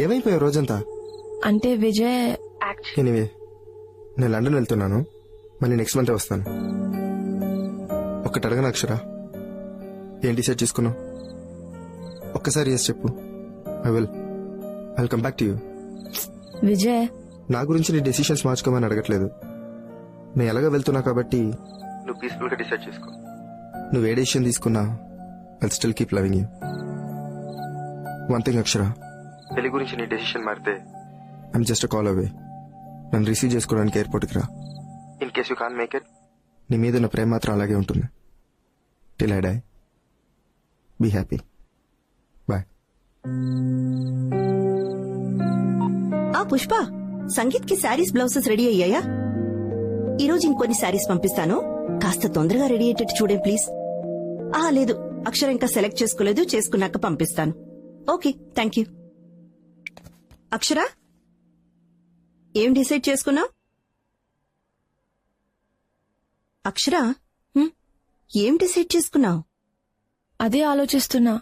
ఏమైపోయావు రోజంతా? అంటే విజయ్ ఎనివే నేను లండన్ వెళ్తున్నాను. మళ్ళీ నెక్స్ట్ మంత్ వస్తాను. ఒక్కటి అడగను అక్షర? ఏం డిసైడ్ చేసుకున్నావు? ఒక్కసారి ఎస్ చెప్పు. I will I will come back to you Vijay నా గురించి నీ డెసిషన్స్ మార్చుకోమని అడగట్లేదు. నేను ఎలాగ వెళ్తున్నా కాబట్టి నువ్వు పీస్ఫుల్గా డిసైడ్ చేసుకో. నువ్వు ఏ డెసిషన్ తీసుకున్నా I still keep loving you one thing Akshara. పెళ్ళి గురించి నీ డెసిషన్ మారితే. ఐమ్ జస్ట్ కాల్ అవే నన్ను రిసీవ్ చేసుకోవడానికి ఎయిర్పోర్ట్కి రా. In case you can make it నీ మీద ఉన్న ప్రేమ మాత్రం అలాగే ఉంటుంది. Till I die be happy bye ఆ పుష్ప సంగీత్కి శారీస్ బ్లౌజెస్ రెడీ అయ్యాయా? ఈ రోజు ఇంకొన్ని శారీస్ పంపిస్తాను. కాస్త తొందరగా రెడీ అయ్యేటట్టు చూడే ప్లీజ్. ఆ లేదు. అక్షర ఇంకా సెలెక్ట్ చేసుకోలేదు చేసుకున్నాక పంపిస్తాను. Okay thank you. అక్షర? ఏం డిసైడ్ చేసుకున్నావు? అక్షర? ఏం డిసైడ్ చేసుకున్నావు? అదే ఆలోచిస్తున్నా.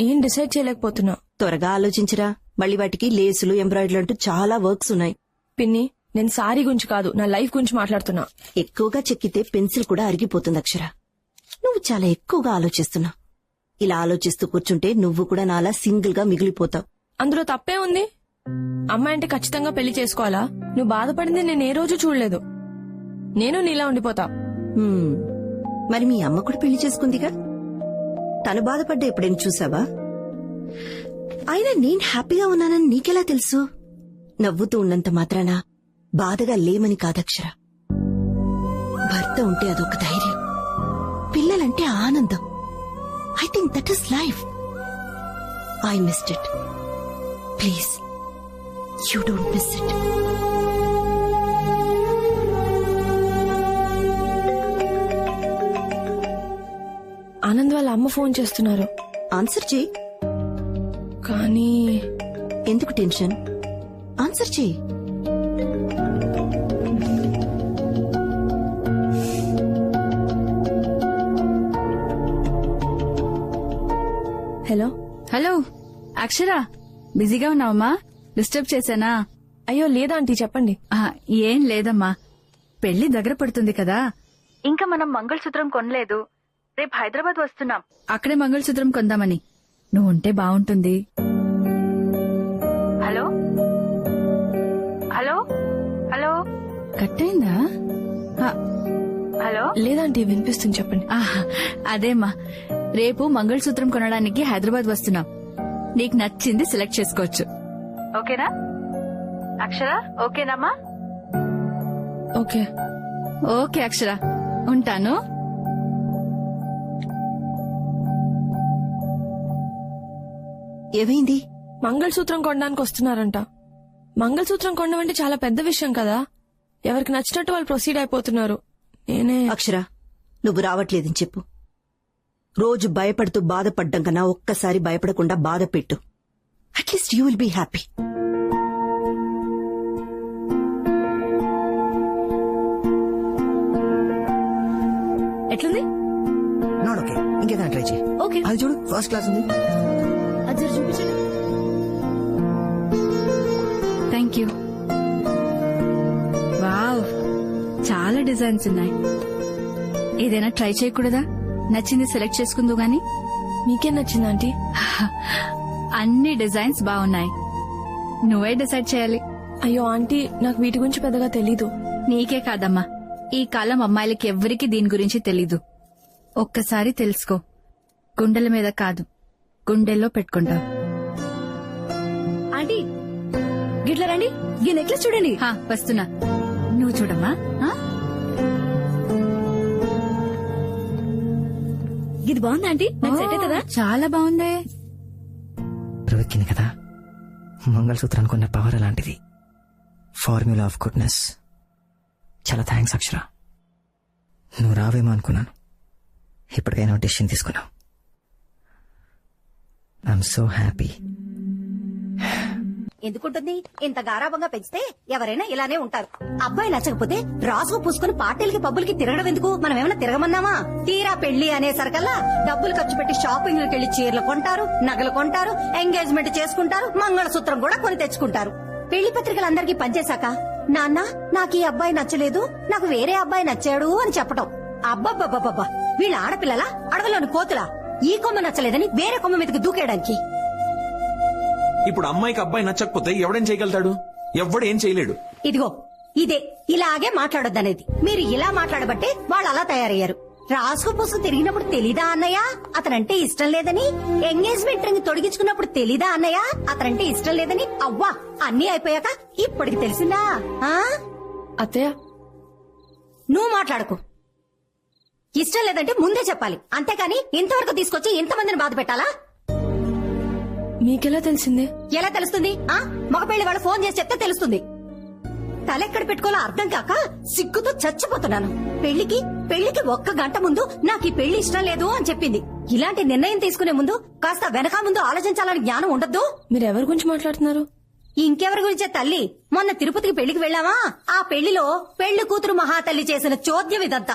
ఏం డిసైడ్ చేయలేకపోతున్నా త్వరగా ఆలోచించరా. మళ్ళీ వాటికి లేసులు ఎంబ్రాయిడరీ అంటూ చాలా వర్క్స్ ఉన్నాయి. పిన్ని నేను సారీ గురించి కాదు నా లైఫ్ గురించి మాట్లాడుతున్నా. ఎక్కువగా చెక్కితే పెన్సిల్ కూడా అరిగిపోతుంది అక్షర. నువ్వు చాలా ఎక్కువగా ఆలోచిస్తున్నావు ఇలా ఆలోచిస్తూ కూర్చుంటే నువ్వు కూడా నాలా సింగిల్గా మిగిలిపోతావు. అందులో తప్పే ఉంది. అమ్మాయి అంటే ఖచ్చితంగా పెళ్ళి చేసుకోవాలా? నువ్వు బాధపడింది నేను ఏ రోజు చూడలేదు. నేను నీలా ఉండిపోతా. హ్మ్. మరి మీ అమ్మ కూడా పెళ్ళి చేసుకుందిగా? తను బాధపడ్డా ఎప్పుడైనా చూసావా? అయినా నేను హ్యాపీగా ఉన్నానని నీకెలా తెలుసు? నవ్వుతూ ఉన్నంత మాత్రాన బాధగా లేమని కాదక్షర భర్త ఉంటే అదొక ధైర్యం. పిల్లలంటే ఆనందం. I think that is life I missed it please you don't miss it Anand వాళ్ళ అమ్మ ఫోన్ చేస్తున్నారు. ఆన్సర్ చేయి కానీ ఎందుకు టెన్షన్? ఆన్సర్ చేయి హలో హలో అక్షర బిజీగా ఉన్నావమ్మా? డిస్టర్బ్ చేశానా? అయ్యో లేదా ఆంటీ చెప్పండి. ఆ, ఏం లేదమ్మా. పెళ్ళి దగ్గర పడుతుంది కదా. ఇంకా మనం మంగళసూత్రం కొనలేదు. రేపు హైదరాబాద్ వస్తున్నాం. అక్కడే మంగళసూత్రం కొందామని. నువ్వు ఉంటే బాగుంటుంది. హలో? హలో? హలో? కట్టయిందా? ఆ, హలో? లేదంటీ వినిపిస్తుంది చెప్పండి. ఆహా, అదేమ్మా. రేపు మంగళసూత్రం కొనడానికి హైదరాబాద్ వస్తున్నాం. నీకు నచ్చింది సెలెక్ట్ చేసుకోవచ్చు. ఓకేనా? అక్షర ఓకేనమ్మా? ఓకే. ఓకే అక్షర. ఉంటాను. ఏమైంది? మంగళసూత్రం కొనడానికి వస్తున్నారంట. మంగళసూత్రం కొనడం అంటే చాలా పెద్ద విషయం కదా. ఎవరికి నచ్చినట్టు వాళ్ళు ప్రొసీడ్ అయిపోతున్నారు. నేనే అక్షర నువ్వు రావట్లేదని చెప్పు. రోజు భయపడుతూ బాధపడ్డం కన్నా ఒక్కసారి భయపడకుండా బాధ పెట్టు. At least you will be happy ఎట్లుంది? నాట్ ఓకే ఇంకేదైనా ట్రై చేయి. ఓకే అది చూడు ఫస్ట్ క్లాస్ ఉంది. అది జర చూపించండి థ్యాంక్ యూ వావ్ చాలా డిజైన్స్ ఉన్నాయి. ఏదైనా ట్రై చేయకూడదా? నచ్చింది సెలెక్ట్ చేసుకుందు గాని? మీకేం నచ్చింది ఆంటీ? అన్ని డిజైన్స్ బాగున్నాయి. నువ్వే డిసైడ్ చేయాలి. అయ్యో ఆంటీ నాకు వీటి గురించి పెద్దగా తెలీదు. నీకే కాదమ్మా. ఈ కాలం అమ్మాయిలకి ఎవ్వరికీ దీని గురించి తెలీదు. ఒక్కసారి తెలుసుకో. గుండెల మీద కాదు గుండెల్లో పెట్టుకుంటావు ఆంటీ గిట్ల రండి. ఈ నెక్లెస్ చూడండి. హా, వస్తున్నా. నువ్వు చూడమ్మా. ఆ? ఇది బాగుందా ఆంటీ? నాకు సెట్ అవుతుందా? చాలా బాగుందే. ప్రవెక్కింది కదా. మంగళసూత్రం అనుకున్న పవర్ అలాంటిది. ఫార్మ్యులా ఆఫ్ గుడ్నెస్ చాలా థ్యాంక్స్ అక్షర. నువ్వు రావేమో అనుకున్నాను. ఇప్పటికైనా డెసిషన్ తీసుకున్నావు. ఐఎమ్ సో హ్యాపీ ఎందుకుంటుంది? ఇంత గారాభంగా పెంచితే ఎవరైనా ఇలానే ఉంటారు. అబ్బాయి నచ్చకపోతే రాసుకు పూసుకుని పార్టీలకి పబ్బులకి తిరగడం ఎందుకు? మనం ఏమైనా తిరగమన్నామా? తీరా పెళ్ళి అనేసరికల్లా డబ్బులు ఖర్చు పెట్టి షాపింగ్ వెళ్ళి చీరలు కొంటారు నగలు కొంటారు ఎంగేజ్మెంట్ చేసుకుంటారు మంగళసూత్రం కూడా కొని తెచ్చుకుంటారు. పెళ్ళి పత్రికలందరికీ పనిచేశాక నాన్న నాకు ఈ అబ్బాయి నచ్చలేదు నాకు వేరే అబ్బాయి నచ్చాడు అని చెప్పటం. అబ్బబ్బబ్బబ్బబ్బా. వీళ్ళ ఆడపిల్లల అడవిలోని కోతులా? ఈ కొమ్మ నచ్చలేదని వేరే కొమ్మ మీదకి దూకేయడానికి. ఇప్పుడు అమ్మాయికి అబ్బాయి నచ్చకపోతే ఎవడేం చేయగలుగుతాడు? ఎవడు ఏం చేయలేడు? ఇదిగో ఇదే. ఇలాగే మాట్లాడొద్దనేది. మీరు ఇలా మాట్లాడబట్టే వాళ్ళు అలా తయారయ్యారు. రాసుకు పుసుకు తిరిగినప్పుడు తెలీదా అన్నయ్య? అతనంటే ఇష్టం లేదని? ఎంగేజ్మెంట్ రింగ్ తొడిగించుకున్నప్పుడు తెలీదా అన్నయ్య? అతనంటే ఇష్టం లేదని? అవ్వా అన్నీ అయిపోయాక ఇప్పటికి తెలిసిందా? ఆ? అత్తయ్య. నువ్వు మాట్లాడకు. ఇష్టం లేదంటే ముందే చెప్పాలి. అంతేకాని ఇంతవరకు తీసుకొచ్చి ఇంతమందిని బాధ పెట్టాలా మీకెలా తెలిసిందే? ఎలా తెలుస్తుంది? ఆ? మగపెళ్ళి వాళ్ళు ఫోన్ చేసి చెప్తే తెలుస్తుంది. తలెక్కడ పెట్టుకోవాలో అర్థం కాక సిగ్గుతో చచ్చిపోతున్నాను. పెళ్ళికి పెళ్ళికి ఒక్క గంట ముందు నాకు ఈ పెళ్ళి ఇష్టం లేదు అని చెప్పింది. ఇలాంటి నిర్ణయం తీసుకునే ముందు కాస్త వెనక ముందు ఆలోచించాలని జ్ఞానం ఉండద్దు. మీరు ఎవరి గురించి మాట్లాడుతున్నారు? ఇంకెవరి గురించే తల్లి? మొన్న తిరుపతికి పెళ్ళికి వెళ్ళావా? ఆ పెళ్ళిలో పెళ్ళి కూతురు మహాతల్లి చేసిన చోద్యం ఇదంతా.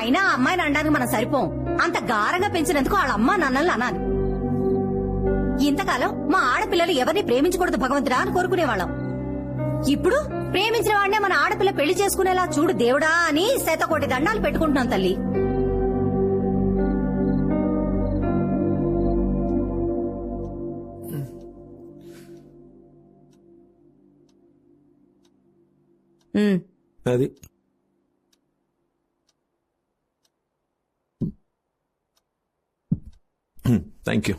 అయినా అమ్మాయిని అనడానికి మనం సరిపోం. అంత గారంగా పెంచినందుకు వాళ్ళ అమ్మా నాన్నల్ని అనాలి. ఇంతకాలం మా ఆడపిల్లలు ఎవరిని ప్రేమించకూడదు భగవంతుడా అని కోరుకునేవాళ్ళం. ఇప్పుడు ప్రేమించిన వాడినే మన ఆడపిల్ల పెళ్ళి చేసుకునేలా చూడు దేవుడా అని శతకోటి దండాలు పెట్టుకుంటున్నాం తల్లి. అది. థ్యాంక్ యూ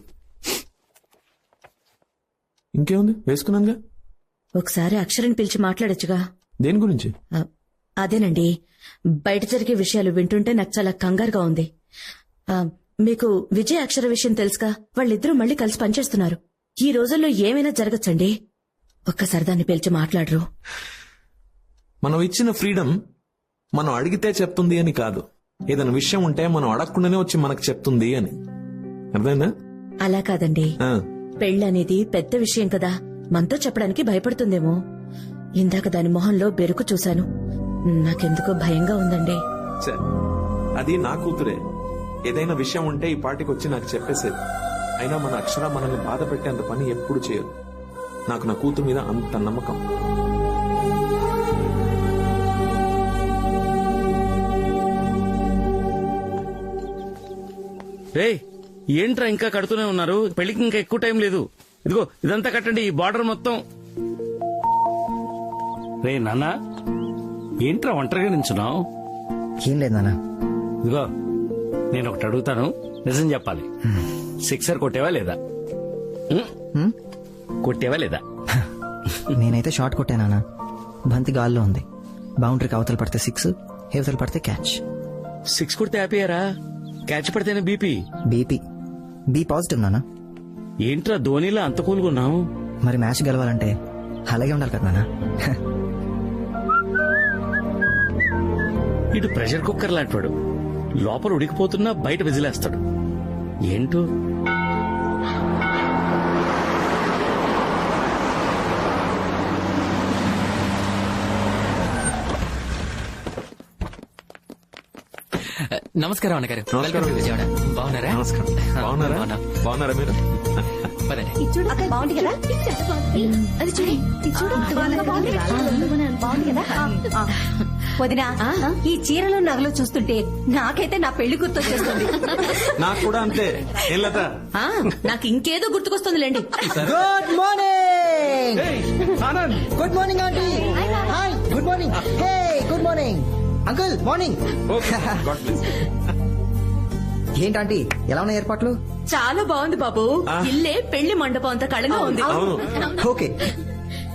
ఇంకేముంది? వేసుకున్నానుగా? ఒకసారి అక్షరం పిలిచి మాట్లాడొచ్చుగా. దేని గురించి? అదేనండి. బయట జరిగే విషయాలు వింటుంటే నాకు చాలా కంగారుగా ఉంది. మీకు విజయ్ అక్షర విషయం తెలుసుగా? వాళ్ళిద్దరూ మళ్ళీ కలిసి పనిచేస్తున్నారు. ఈ రోజుల్లో ఏమైనా జరగచ్చండి? ఒక్కసారి దాన్ని పిలిచి మాట్లాడరు. మనం ఇచ్చిన ఫ్రీడమ్ మనం అడిగితే చెప్తుంది అని కాదు. ఏదైనా విషయం ఉంటే మనం అడగకుండానే వచ్చి మనకు చెప్తుంది అని. అర్థమైందా? అలా కాదండి. పెళ్ళనేది పెద్ద విషయం కదా. మనతో చెప్పడానికి భయపడుతుందేమో. ఇందాక దాని మొహంలో బెరుకు చూశాను. నాకెందుకో భయంగా ఉందండి. అది నా కూతురే. ఏదైనా విషయం ఉంటే ఈ పాటికి వచ్చి నాకు చెప్పేసేది. అయినా మన అక్షర మనల్ని బాధ పెట్టేంత పని ఎప్పుడు చేయదు. నాకు నా కూతురు మీద అంత నమ్మకం. రే ఏంట్రా ఇంకా కడుతూనే ఉన్నారు? పెళ్ళికి ఇంకా ఎక్కువ టైం లేదు. ఇదిగో ఇదంతా కట్టండి ఈ బార్డర్ మొత్తం. రే నాన్న ఏంట్రా ఒంటరిగా నించున్నావు? ఏం లేదు నాన్న. ఇదిగో నేను ఒకటి అడుగుతాను. నిజం చెప్పాలి. సిక్సర్ కొట్టేవా లేదా? ఉం? కొట్టేవా లేదా? నేనైతే షార్ట్ కొట్టాను నాన్న. బంతి గాల్లో ఉంది. బౌండరీకి అవతల పడితే సిక్స్ హేవతలు పడితే క్యాచ్. సిక్స్ కొడితే ఆపేయారా? క్యాచ్ పడితేనే బీపీ. బీపీ. బీ పాజిటివ్ నాన్న. ఏంట్రా ధోనిలా అంత కూలుగున్నావు మరి మ్యాచ్ గెలవాలంటే అలాగే ఉండాలి కదా నాన్న. ఇటు ప్రెషర్ కుక్కర్ లాంటివాడు లోపల ఉడికిపోతున్నా బయట విజిలేస్తాడు. ఏంటో? నమస్కారం అన్నగారు. నమస్కారం. Welcome to Vijayawada. బాగున్నారా? నమస్కారం. బాగున్నారా? బాగున్నా. బాగున్నారా మీరు? పదండి. అక్కడ బాగుంది కదా? అది చూడి. బాగుంది కదా? ఆ, ఆ. వదినా ఈ చీరలు నగలు చూస్తుంటే నాకైతే నా పెళ్ళి గుర్తొచ్చేస్తుంది. నాకు కూడా అంతే. ఏం లత? ఆ, నాకు ఇంకేదో గుర్తుకొస్తుందిలేండి. Good morning good morning aunty hi good morning hey good morning uncle morning. ఏంటంటీ ఎలా ఉన్నాయి ఏర్పాట్లు? చాలా బాగుంది బాబు. ఇల్లే పెళ్ళి మండపం అంత కళగా ఉంది. ఓకే.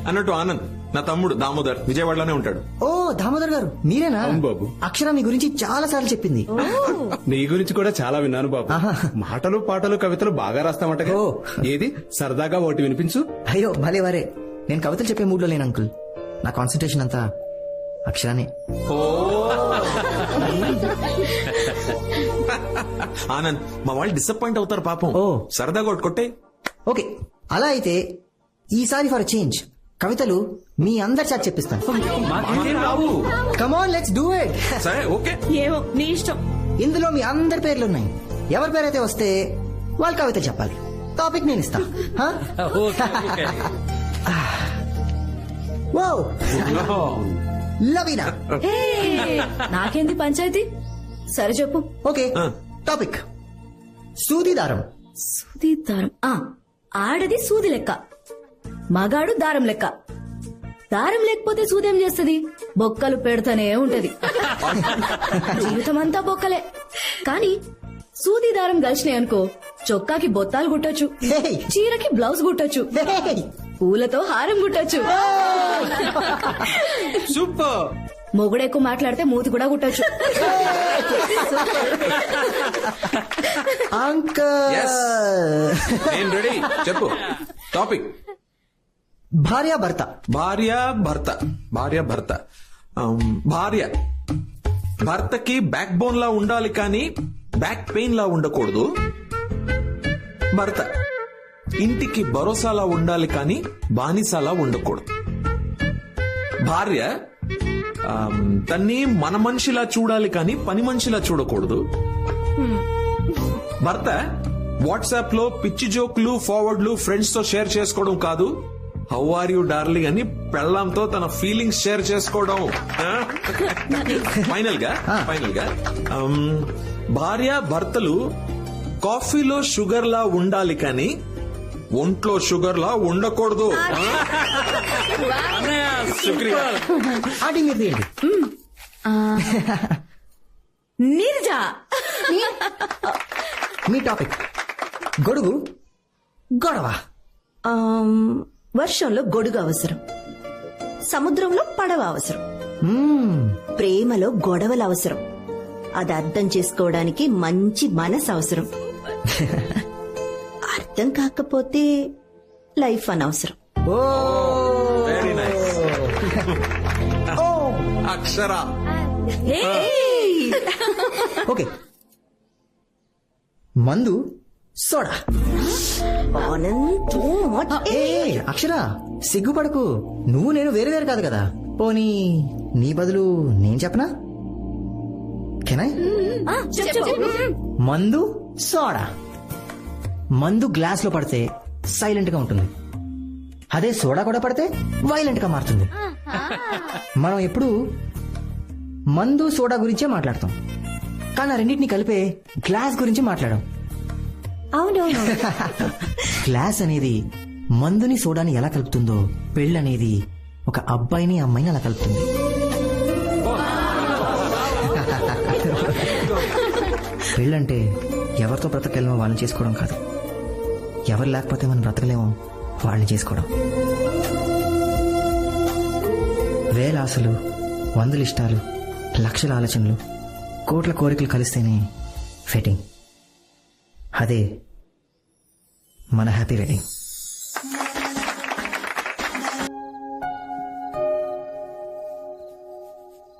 అన్నట్టు ఆనంద్ నా తమ్ముడు దామోదర్ విజయవాడలోనే ఉంటాడు. ఓ దామోదర్ గారు మీరేనా? బాబు. అక్షర మీ గురించి చాలా సార్లు చెప్పింది. నీ గురించి కూడా చాలా విన్నాను బాబు. మాటలు పాటలు కవితలు బాగా రాస్తామట ఓ. ఏది? సరదాగా ఒకటి వినిపించు. అయ్యో భలే వరే. నేను కవితలు చెప్పే మూడ్లో లేను అంకుల్. నా కాన్సన్ట్రేషన్ అంతా అక్షరానే. ఆనంద్ మా వాళ్ళు డిసప్పాయింట్ అవుతారు పాపం. ఓ. సరదాగా ఒకటి కొట్టే. ఓకే అలా అయితే ఈసారి ఫర్ చేంజ్. కవితలు మీ అందరి చేత చెప్పిస్తాను. బాబు come on let's do it సరే ఓకే. ఏమో నీ ఇష్టం. ఇందులో మీ అందరి పేర్లు ఉన్నాయి ఎవరి పేరైతే వస్తే వాళ్ళు కవిత చెప్పాలి. టాపిక్ నేను ఇస్తా. లవీనా హే, నాకేంది పంచాయతీ? సరే చెప్పు. ఓకే టాపిక్ సూది దారం సూది దారం ఆ ఆడది సూది లెక్క. మగాడు దారం లెక్క. దారం లేకపోతే సూది ఏం చేస్తుంది? బొక్కలు పెడతానే ఉంటది. జీవితం అంతా బొక్కలే. కానీ సూది దారం కలిసినాయి అనుకో చొక్కాకి బొత్తాలు కుట్టొచ్చు. Hey. చీరకి బ్లౌజ్ కుట్టొచ్చు. Hey! పూలతో హారం కుట్టొచ్చు. సూపర్. మొగుడు ఎక్కువ మాట్లాడితే మూతి కూడా కుట్టొచ్చు. అంకల్. రెడీ చెప్పు. టాపిక్ భార్య భర్త. భార్య భర్త. భార్య భర్త. ఆమ్, భార్య. భర్తకి బ్యాక్ బోన్ లా ఉండాలి కానీ బ్యాక్ పెయిన్ లా ఉండకూడదు. భర్త. ఇంటికి భరోసాలా ఉండాలి కానీ బానిసలా ఉండకూడదు. భార్య తన్ని మన మనిషిలా చూడాలి కానీ పని మనిషిలా చూడకూడదు. భర్త వాట్సాప్లో పిచ్చి జోకులు ఫార్వర్డ్లు ఫ్రెండ్స్తో షేర్ చేసుకోవడం కాదు. హౌ ఆర్ యూ డార్లింగ్ అని పెళ్ళాంతో తన ఫీలింగ్స్ షేర్ చేసుకోవడం. ఫైనల్గా ఫైనల్గా భార్య భర్తలు కాఫీలో షుగర్ లా ఉండాలి కానీ ఒంట్లో షుగర్ లా ఉండకూడదు. శుక్రియా. ఆంటీ మీరు తీయండి నీరజా మీ టాపిక్. గొడుగు గొడవ. వర్షంలో గొడుగు అవసరం. సముద్రంలో పడవ అవసరం. ప్రేమలో గొడవలు అవసరం. అది అర్థం చేసుకోవడానికి మంచి మనసు అవసరం. అర్థం కాకపోతే లైఫ్ అనవసరం. ఓ! Very nice Akshara. ఓకే. మందు సోడా. అక్షర సిగ్గుపడకు. నువ్వు నేను వేరు వేరు కాదు కదా. పోనీ నీ బదులు నేను చెప్పనా? కెనాయ్ మందు సోడా. మందు గ్లాస్లో పడితే సైలెంట్గా ఉంటుంది. అదే సోడా కూడా పడితే వైలెంట్గా మారుతుంది మనం ఎప్పుడు మందు సోడా గురించే మాట్లాడతాం. కానీ ఆ రెండింటిని కలిపే గ్లాస్ గురించి మాట్లాడాం అవునవును. గ్లాస్ అనేది మందుని సోడాని ఎలా కలుపుతుందో పెళ్ళి అనేది ఒక అబ్బాయిని అమ్మాయిని అలా కలుపుతుంది. పెళ్ళంటే ఎవరితో బ్రతకలేమో వాళ్ళని చేసుకోవడం కాదు. ఎవరు లేకపోతే మనం బ్రతకలేమో. వాళ్ళని చేసుకోవడం. వేల ఆశలు వందల ఇష్టాలు లక్షల ఆలోచనలు కోట్ల కోరికలు కలిస్తేనే ఫిట్టింగ్. అదే మన హ్యాపీ వెడ్డింగ్.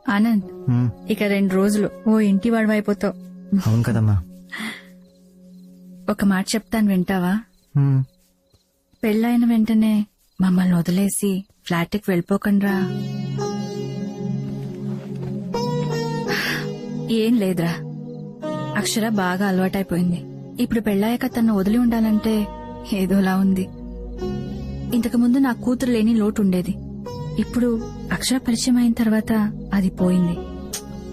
ఆనంద్ ఇక రెండు రోజులు ఓ ఇంటి వాడివైపోతావు. అవును కదమ్మా. ఒక మాట చెప్తాను వింటావా? పెళ్ళైన వెంటనే మమ్మల్ని వదిలేసి ఫ్లాట్కి వెళ్ళిపోకండ్రా. ఏం లేదురా. అక్షర బాగా అలవాటైపోయింది. ఇప్పుడు పెళ్ళాక తను వదిలి ఉండాలంటే ఏదోలా ఉంది. ఇంతకు ముందు నా కూతురు లేని లోటు ఉండేది. ఇప్పుడు అక్షర పరిచయం అయిన తర్వాత అది పోయింది.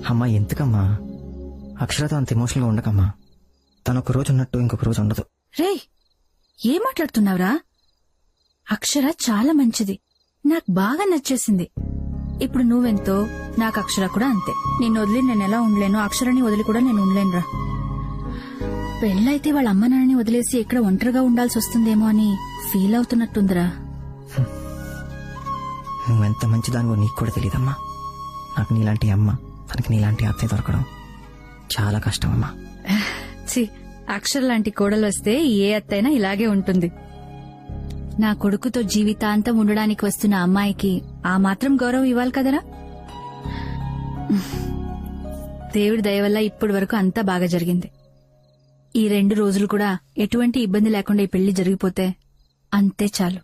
అమ్మా ఎందుకమ్మా? అక్షరతో అంత ఎమోషనల్గా ఉండకమ్మా. తను ఒక రోజు ఉన్నట్టు ఇంకొక రోజు ఉండదు. రేయ్! ఏం మాట్లాడుతున్నావురా? అక్షర చాలా మంచిది. నాకు బాగా నచ్చేసింది. ఇప్పుడు నువ్వెంతో? నాకు అక్షర కూడా అంతే. నిన్ను వదిలి నేను ఎలా ఉండలేను అక్షరాన్ని వదిలి కూడా నేను ఉండలేనురా. పెళ్ళైతే వాళ్ళ అమ్మ నాన్నని వదిలేసి ఇక్కడ ఒంటరిగా ఉండాల్సి వస్తుందేమో అని ఫీల్ అవుతున్నట్టుందిరా. నువ్వెంత మంచిదానివో నీకు కూడా తెలియదమ్మా నాకు నీలాంటి అమ్మ తనకి నీలాంటి అత్తయ్య దొరకడం చాలా కష్టం అమ్మా. అక్షర లాంటి కోడలు వస్తే ఏ అత్తైనా ఇలాగే ఉంటుంది. నా కొడుకుతో జీవితాంతం ఉండడానికి వస్తున్న అమ్మాయికి ఆ మాత్రం గౌరవం ఇవ్వాలి కదరా? దేవుడి దయవల్ల ఇప్పటి వరకు అంతా బాగా జరిగింది. ఈ రెండు రోజులు కూడా ఎటువంటి ఇబ్బంది లేకుండా ఈ పెళ్ళి జరిగిపోతే అంతే చాలు.